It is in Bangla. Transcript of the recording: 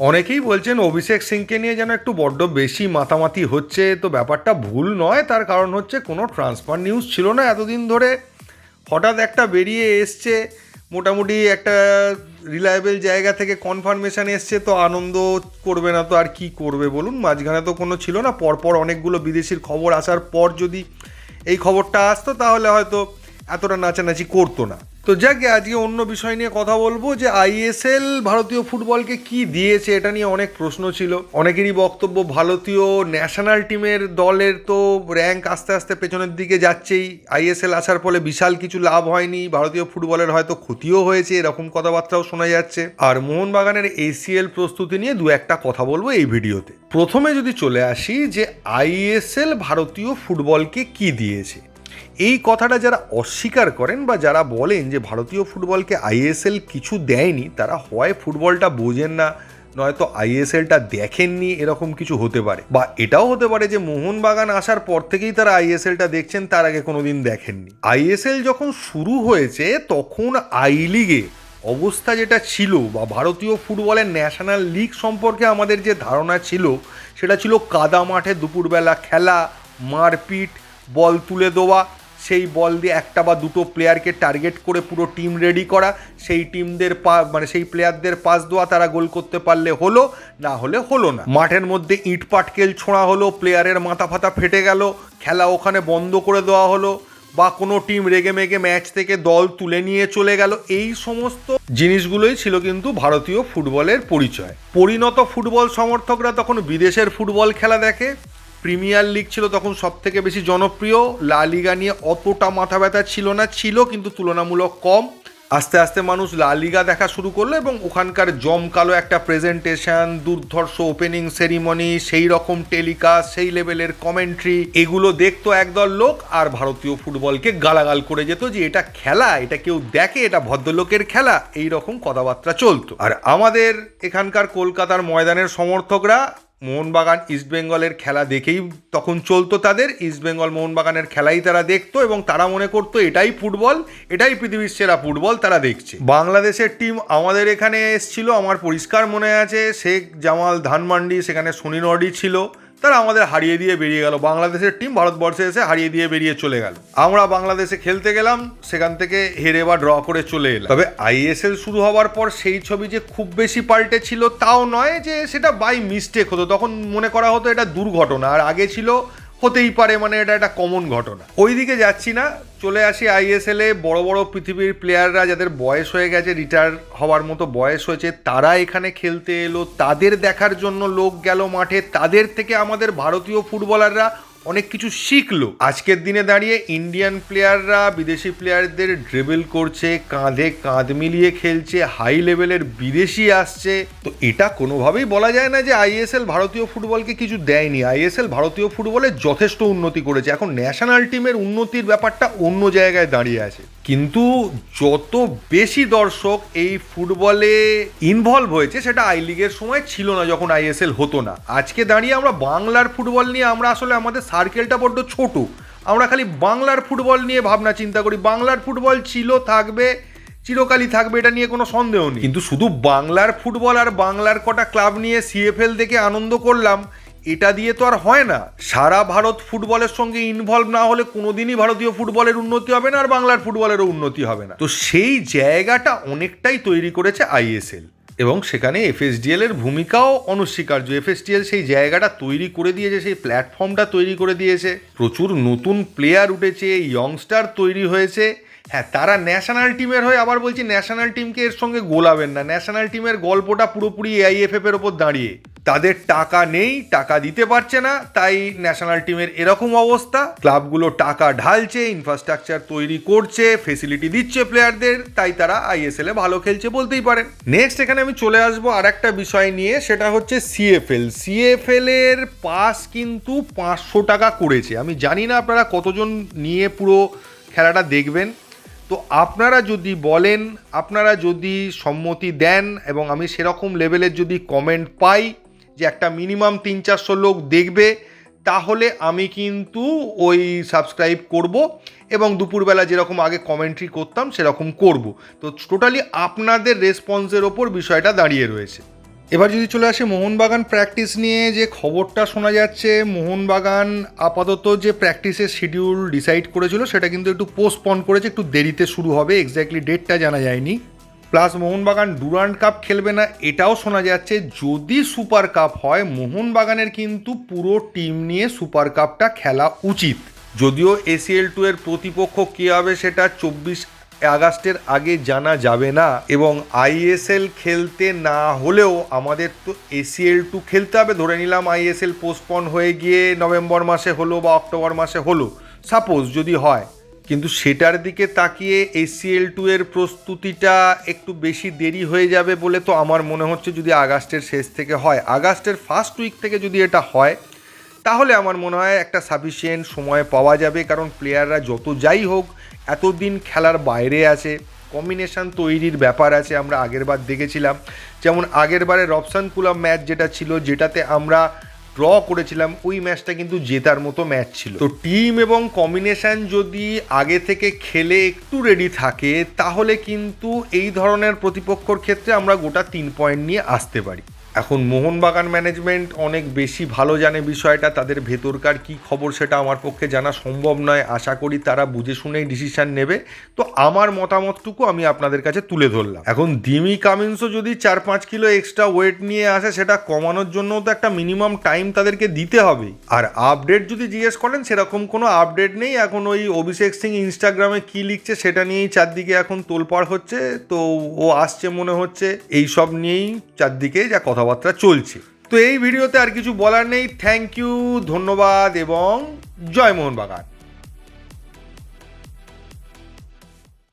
অনেকেই বলছেন অভিষেক সিংকে নিয়ে যেন একটু বড্ড বেশি মাতামাতি হচ্ছে, তো ব্যাপারটা ভুল নয়। তার কারণ হচ্ছে কোনো ট্রান্সফার নিউজ ছিল না এতদিন ধরে। হঠাৎ একটা বেরিয়ে এসছে, মোটামুটি একটা রিলায়েবল জায়গা থেকে কনফার্মেশান এসছে, তো আনন্দ করবে না তো আর কি করবে বলুন? মাঝখানে তো কোনো ছিল না, পরপর অনেকগুলো বিদেশির খবর আসার পর যদি এই খবরটা আসতো, তাহলে হয়তো এতটা নাচানাচি করতো না। তো যাকে, আজকে অন্য বিষয় নিয়ে কথা বলব যে আইএসএল ভারতীয় ফুটবলকে কি দিয়েছে এটা নিয়ে অনেক প্রশ্ন ছিল। অনেকেরই বক্তব্য ভারতীয় ন্যাশনাল টিমের দলের তো র্যাঙ্ক আস্তে আস্তে পেছনের দিকে যাচ্ছেই। আইএসএল আসার ফলে বিশাল কিছু লাভ হয়নি, ভারতীয় ফুটবলের হয়তো ক্ষতিও হয়েছে, এরকম কথাবার্তাও শোনা যাচ্ছে। আর মোহনবাগানের এসিএল প্রস্তুতি নিয়ে দু একটা কথা বলব এই ভিডিওতে। প্রথমে যদি চলে আসি যে আইএসএল ভারতীয় ফুটবলকে কি দিয়েছে। এই কথাটা যারা অস্বীকার করেন বা যারা বলেন যে ভারতীয় ফুটবলকে আইএসএল কিছু দেয়নি, তারা হয় ফুটবলটা বোঝেন না, নয়তো আইএসএলটা দেখেননি, এরকম কিছু হতে পারে। বা এটাও হতে পারে যে মোহনবাগান আসার পর থেকেই তারা আইএসএলটা দেখছেন, তার আগে কোনোদিন দেখেননি। আইএসএল যখন শুরু হয়েছে, তখন আই লিগে অবস্থা যেটা ছিল বা ভারতীয় ফুটবলের ন্যাশনাল লিগ সম্পর্কে আমাদের যে ধারণা ছিল, সেটা ছিল কাদা মাঠে দুপুরবেলা খেলা, মারপিট বল তুলে দেওয়া, সেই বল দিয়ে একটা বা দুটো প্লেয়ারকে টার্গেট করে পুরো টিম রেডি করা, সেই টিমদের পা মানে সেই প্লেয়ারদের পাস দেওয়া তারা গোল করতে পারলে হলো, না হলে হলো না। মাঠের মধ্যে ইট পাটকেল ছোঁড়া হলো প্লেয়ারের মাথা ফাতা ফেটে গেল, খেলা ওখানে বন্ধ করে দেওয়া হলো, বা কোনো টিম রেগে মেগে ম্যাচ থেকে দল তুলে নিয়ে চলে গেল, এই সমস্ত জিনিসগুলোই ছিল কিন্তু ভারতীয় ফুটবলের পরিচয়। পরিণত ফুটবল সমর্থকরা তখন বিদেশের ফুটবল খেলা দেখে। প্রিমিয়ার লিগ ছিল তখন সব থেকে বেশি জনপ্রিয়। লা লিগা নিয়ে অতটা মাথা ব্যথা ছিল না, ছিল কিন্তু তুলনামূলক কম। আস্তে আস্তে মানুষ লা লিগা দেখা শুরু করল এবং ওখানকার জমকালো একটা প্রেজেন্টেশন দুর্ধর্ষ ওপেনিং সেরিমনি সেই রকম টেলিকাস্ট সেই লেভেলের কমেন্ট্রি এগুলো দেখতো একদল লোক আর ভারতীয় ফুটবলকে গালাগাল করে যেত যে এটা খেলা, এটা কেউ দেখে, এটা ভদ্রলোকের খেলা, এই রকম কথাবার্তা চলতো। আর আমাদের এখানকার কলকাতার ময়দানের সমর্থকরা মোহনবাগান ইস্টবেঙ্গলের খেলা দেখেই তখন চলতো তাদের। ইস্টবেঙ্গল মোহনবাগানের খেলাই তারা দেখতো এবং তারা মনে করতো এটাই ফুটবল, এটাই পৃথিবীর সেরা ফুটবল তারা দেখছে। বাংলাদেশের টিম আমাদের এখানে এসছিল, আমার পরিষ্কার মনে আছে, শেখ জামাল ধানমান্ডি, সেখানে সুনীল নর্ডি ছিল। তারা আমাদের হারিয়ে দিয়ে বেরিয়ে গেল। বাংলাদেশের টিম ভারতবর্ষে এসে হারিয়ে দিয়ে বেরিয়ে চলে গেল। আমরা বাংলাদেশে খেলতে গেলাম, সেখান থেকে হেরে বা ড্র করে চলে এলাম। তবে আইএসএল শুরু হওয়ার পর সেই ছবি যে খুব বেশি পাল্টে ছিল, তাও নয় যে সেটা বাই মিস্টেক হতো। তখন মনে করা হতো এটা দুর্ঘটনা। আর আগে ছিল হতেই পারে মানে এটা একটা কমন ঘটনা। ওই দিকে যাচ্ছি না, চলে আসি আইএসএল এ, বড় বড় পৃথিবীর প্লেয়াররা যাদের বয়স হয়ে গেছে রিটায়ার হওয়ার মতো বয়স হয়েছে, তারা এখানে খেলতে এলো, তাদের দেখার জন্য লোক গেল মাঠে, তাদের থেকে আমাদের ভারতীয় ফুটবলাররা অনেক কিছু শিখলো। আজকের দিনে দাঁড়িয়ে ইন্ডিয়ান প্লেয়াররা বিদেশি প্লেয়ারদের ড্রিবল করছে, কাঁধে কাঁধ মিলিয়ে খেলছে হাই লেভেলের বিদেশি আসছে। তো এটা কোনোভাবেই বলা যায় না যে আইএসএল ভারতীয় ফুটবলকে কিছু দেয়নি। আইএসএল ভারতীয় ফুটবলে যথেষ্ট উন্নতি করেছে। এখন ন্যাশনাল টিমের উন্নতির ব্যাপারটা অন্য জায়গায় দাঁড়িয়ে আছে। কিন্তু যত বেশি দর্শক এই ফুটবলে ইনভলভ হয়েছে, সেটা আই লিগের সময় ছিল না যখন আইএসএল হতো না। আজকে দাঁড়িয়ে আমরা বাংলার ফুটবল নিয়ে, আমরা আসলে আমাদের সার্কেলটা বড্ড ছোট। আমরা খালি বাংলার ফুটবল নিয়ে ভাবনা চিন্তা করি। বাংলার ফুটবল ছিল, থাকবে, চিরকালই থাকবে, এটা নিয়ে কোনো সন্দেহ নেই। কিন্তু শুধু বাংলার ফুটবল আর বাংলার কটা ক্লাব নিয়ে সিএফএল দেখে আনন্দ করলাম এটা দিয়ে তো আর হয় না। সারা ভারত ফুটবলের সঙ্গে ইনভলভ না হলে কোনোদিনই ভারতীয় ফুটবলের উন্নতি হবে না আর বাংলার ফুটবলেরও উন্নতি হবে না। তো সেই জায়গাটা অনেকটাই তৈরি করেছে আইএসএল এবং সেখানে এফএসডিএল এর ভূমিকাও অনস্বীকার্য। এফএসডিএল সেই জায়গাটা তৈরি করে দিয়েছে, সেই প্ল্যাটফর্মটা তৈরি করে দিয়েছে। প্রচুর নতুন প্লেয়ার উঠেছে ইয়ংস্টার তৈরি হয়েছে। হ্যাঁ তারা ন্যাশনাল টিমের হয়ে আবার বলছি ন্যাশনাল টিমকে এর সঙ্গে গোলাবেন না। ন্যাশনাল টিমের গল্পটা পুরোপুরি এআইএফএফ এর ওপর দাঁড়িয়ে। তাদের টাকা নেই, টাকা দিতে পারছে না, তাই ন্যাশনাল টিমের এরকম অবস্থা। ক্লাবগুলো টাকা ঢালছে ইনফ্রাস্ট্রাকচার তৈরি করছে ফেসিলিটি দিচ্ছে প্লেয়ারদের তাই তারা আইএসএল এ ভালো খেলছে বলতেই পারেন। নেক্সট এখানে আমি চলে আসব আর একটা বিষয় নিয়ে, সেটা হচ্ছে সিএফএল সিএফএল এর পাস কিন্তু পাঁচশো টাকা করেছে। আমি জানি না আপনারা কতজন নিয়ে পুরো খেলাটা দেখবেন। তো আপনারা যদি বলেন, আপনারা যদি সম্মতি দেন এবং আমি সেরকম লেভেলের যদি কমেন্ট পাই যে একটা মিনিমাম তিন চারশো লোক দেখবে, তাহলে আমি কিন্তু ওই সাবস্ক্রাইব করব এবং দুপুরবেলা যেরকম আগে কমেন্ট্রি করতাম, সেরকম করব। তো টোটালি আপনাদের রেসপন্সের ওপর বিষয়টা দাঁড়িয়ে রয়েছে। এবার যদি চলে আসে মোহনবাগান প্র্যাকটিস নিয়ে, যে খবরটা শোনা যাচ্ছে, মোহনবাগান আপাতত যে প্র্যাকটিসের শিডিউল ডিসাইড করেছিল, সেটা কিন্তু একটু পোস্টপন করেছে, একটু দেরিতে শুরু হবে এক্স্যাক্টলি ডেটটা জানা যায়নি। প্লাস মোহনবাগান ডুরান্ড কাপ খেলবে না, এটাও শোনা যাচ্ছে। যদি সুপার কাপ হয়, মোহনবাগানের কিন্তু পুরো টিম নিয়ে সুপার কাপটা খেলা উচিত। যদিও এসিএল টু এর প্রতিপক্ষ কে হবে, সেটা চব্বিশ আগস্টের আগে জানা যাবে না। এবং আইএসএল খেলতে না হলেও আমাদের তো এসিএল টু খেলতে হবে। ধরে নিলাম আইএসএল পোস্টপন হয়ে গিয়ে নভেম্বর মাসে হলো বা অক্টোবর মাসে হলো। সাপোজ যদি হয় কিন্তু সেটার দিকে তাকিয়ে এসিএল টু এর প্রস্তুতিটা একটু বেশি দেরি হয়ে যাবে বলে তো আমার মনে হচ্ছে যদি আগস্টের শেষ থেকে হয়। আগস্টের ফার্স্ট উইক থেকে যদি এটা হয়, তাহলে আমার মনে হয় একটা সাফিসিয়েন্ট সময় পাওয়া যাবে কারণ প্লেয়াররা যত যাই হোক, এতদিন খেলার বাইরে আছে কম্বিনেশন তৈরির ব্যাপার আছে আমরা আগেরবার দেখেছিলাম। যেমন আগেরবারে রবসান কুলাম ম্যাচ যেটা ছিল, যেটাতে আমরা ড্র করেছিলাম, ওই ম্যাচটা কিন্তু জেতার মতো ম্যাচ ছিল। তো টিম এবং কম্বিনেশন যদি আগে থেকে খেলে একটু রেডি থাকে, তাহলে কিন্তু এই ধরনের প্রতিপক্ষর ক্ষেত্রে আমরা গোটা তিন পয়েন্ট নিয়ে আসতে পারি। এখন মোহনবাগান ম্যানেজমেন্ট অনেক বেশি ভালো জানে বিষয়টা, তাদের ভেতরকার কি খবর সেটা আমার পক্ষে জানা সম্ভব নয়। আশা করি তারা বুঝে শুনেই ডিসিশন নেবে। তো আমার মতামতটুকু আমি আপনাদের কাছে তুলে ধরলাম। এখন দিমি কামিন্সও যদি চার পাঁচ কিলো এক্সট্রা ওয়েট নিয়ে আসে, সেটা কমানোর জন্য তো একটা মিনিমাম টাইম তাদেরকে দিতে হবে। আর আপডেট যদি জিজ্ঞেস করেন, সেরকম কোনো আপডেট নেই। এখন ওই অভিষেক সিং ইনস্টাগ্রামে কি লিখছে সেটা নিয়েই চারদিকে এখন তোলপাড় হচ্ছে। তো ও আসছে মনে হচ্ছে। এই সব নিয়েই চারদিকে যা কথাবার্তা চলছে। তো এই ভিডিওতে আর কিছু বলার নেই। থ্যাংক ইউ ধন্যবাদ এবং জয় মোহনবাগান।